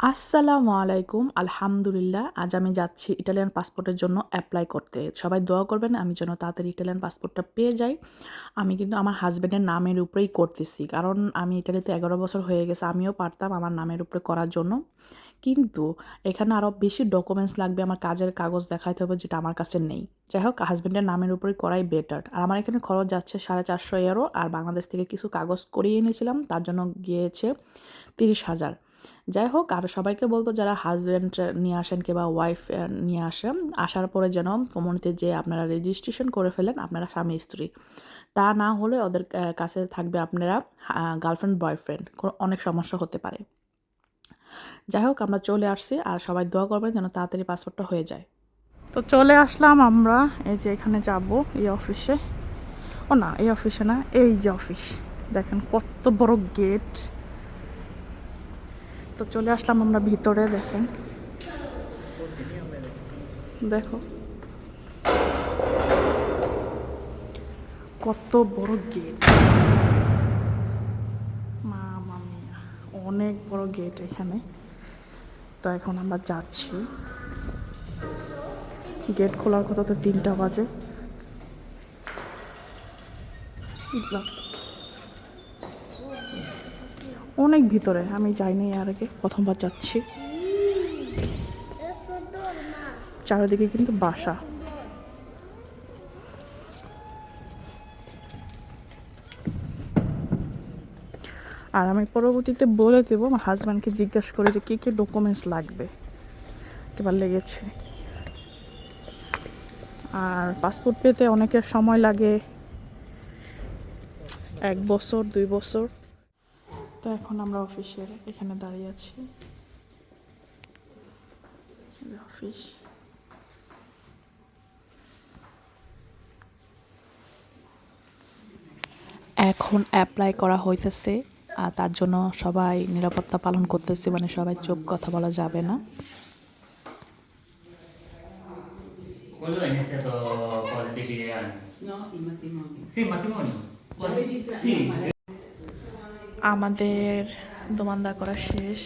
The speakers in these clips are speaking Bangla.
আসসালামু আলাইকুম, আলহামদুলিল্লাহ। আজ আমি যাচ্ছি ইটালিয়ান পাসপোর্টের জন্য অ্যাপ্লাই করতে। সবাই দোয়া করবেন, আমি যেন তাড়াতাড়ি ইটালিয়ান পাসপোর্টটা পেয়ে যাই। আমি কিন্তু আমার হাজব্যান্ডের নামের উপরেই করতেছি, কারণ আমি ইটালিতে এগারো বছর হয়ে গেছে, আমিও পারতাম আমার নামের উপরে করার জন্য। কিন্তু এখানে আরও বেশি ডকুমেন্টস লাগবে, আমার কাজের কাগজ দেখাইতে হবে যেটা আমার কাছে নেই। যাই হোক হাজব্যান্ডের নামের উপরে করাই বেটার আর আমার এখানে খরচ যাচ্ছে সাড়ে চারশো এরও আর বাংলাদেশ থেকে কিছু কাগজ করিয়ে এনেছিলাম, তার জন্য গিয়েছে তিরিশ হাজার। যাই হোক, আর সবাইকে বলব যারা হাজব্যান্ড নিয়ে আসেন কিংবা ওয়াইফ নিয়ে আসেন, আসার পরে যেন কমিউনিটিতে যে আপনারা রেজিস্ট্রেশন করে ফেলেন, আপনারা স্বামী, স্ত্রী। তা না হলে ওদের কাছে থাকবে আপনারা গার্লফ্রেন্ড বয়ফ্রেন্ড অনেক সমস্যা হতে পারে। যাই হোক, আমরা চলে আসছি, আর সবাই দোয়া করবেন যেন তাড়াতাড়ি পাসপোর্টটা হয়ে যায়। তো চলে আসলাম আমরা, এই যে এখানে যাব, এই অফিসে ও না, এই অফিসে না, এই যে অফিস দেখেন কত বড় গেট তো চলে আসলাম আমরা ভিতরে, দেখেন। দেখো। কত বড় গেট মা অনেক বড় গেট এখানে। তো এখন আমরা যাচ্ছি। গেট খোলার কথা তো তিনটা বাজে। অনেক ভিতরে, আমি যাইনি আর আগে, প্রথমবার যাচ্ছি। চারিদিকে কিন্তু বাসা। আর আমি পরবর্তীতে বলে দেবো, আমার হাজব্যান্ডকে জিজ্ঞাসা করে যে কী কী ডকুমেন্টস লাগবে এবার লেগেছে। আর পাসপোর্ট পেতে অনেকের সময় লাগে, এক বছর, দুই বছর। তো এখন আমরা অফিসের এখানে দাঁড়িয়ে আছি। অফিস। এখন অ্যাপ্লাই করা হইতেছে আর তার জন্য সবাই নিরাপত্তা পালন করতেছে মানে সবাই চোখ কথা বলা যাবে না। matrimonio. Matrimonio. আমাদের দোমান্দা করা শেষ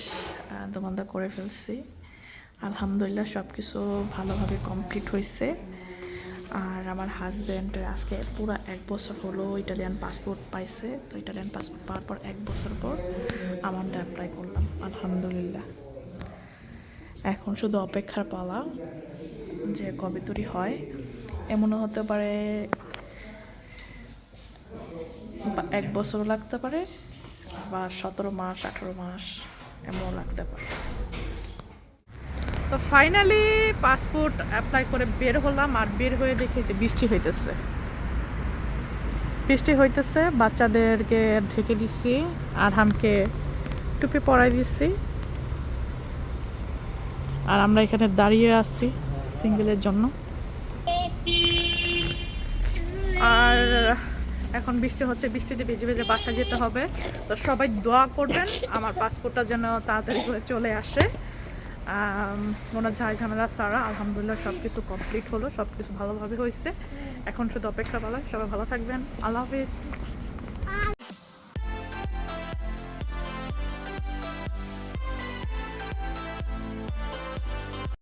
দোমান্দা করে ফেলছি। আলহামদুলিল্লাহ সব কিছু ভালোভাবে কমপ্লিট হয়েছে আর আমার হাজব্যান্ড আজকে পুরো এক বছর হলো ইটালিয়ান পাসপোর্ট পাইছে। তো ইটালিয়ান পাসপোর্ট পাওয়ার পর এক বছর পর আমারটা অ্যাপ্লাই করলাম, আলহামদুলিল্লাহ। এখন শুধু অপেক্ষার পালা যে কবে তৈরি হয়। এমনও হতে পারে এক বছরও লাগতে পারে। বা সতেরো মাস, আঠেরো মাস, এমনও লাগতে পারে। তো ফাইনালি পাসপোর্ট অ্যাপ্লাই করে বের হলাম আর বের হয়ে দেখি যে বৃষ্টি হইতেছে। বৃষ্টি হইতেছে, বাচ্চাদেরকে ঢেকে দিচ্ছি আরহামকে টুপি পরাই দিচ্ছি আর আমরা এখানে দাঁড়িয়ে আছি সিঙ্গেলের জন্য। আর এখন বৃষ্টি হচ্ছে, বৃষ্টিতে ভিজে ভিজে বাসা যেতে হবে। তো সবাই দোয়া করবেন, আমার পাসপোর্টটা যেন তাড়াতাড়ি করে চলে আসে। কোনো ঝাই ঝামেলা, সারা, আলহামদুলিল্লাহ সব কিছু কমপ্লিট হলো সব কিছু ভালোভাবে হয়েছে। এখন শুধু অপেক্ষা ভালো সবাই ভালো থাকবেন। আল্লাহ হাফিজ।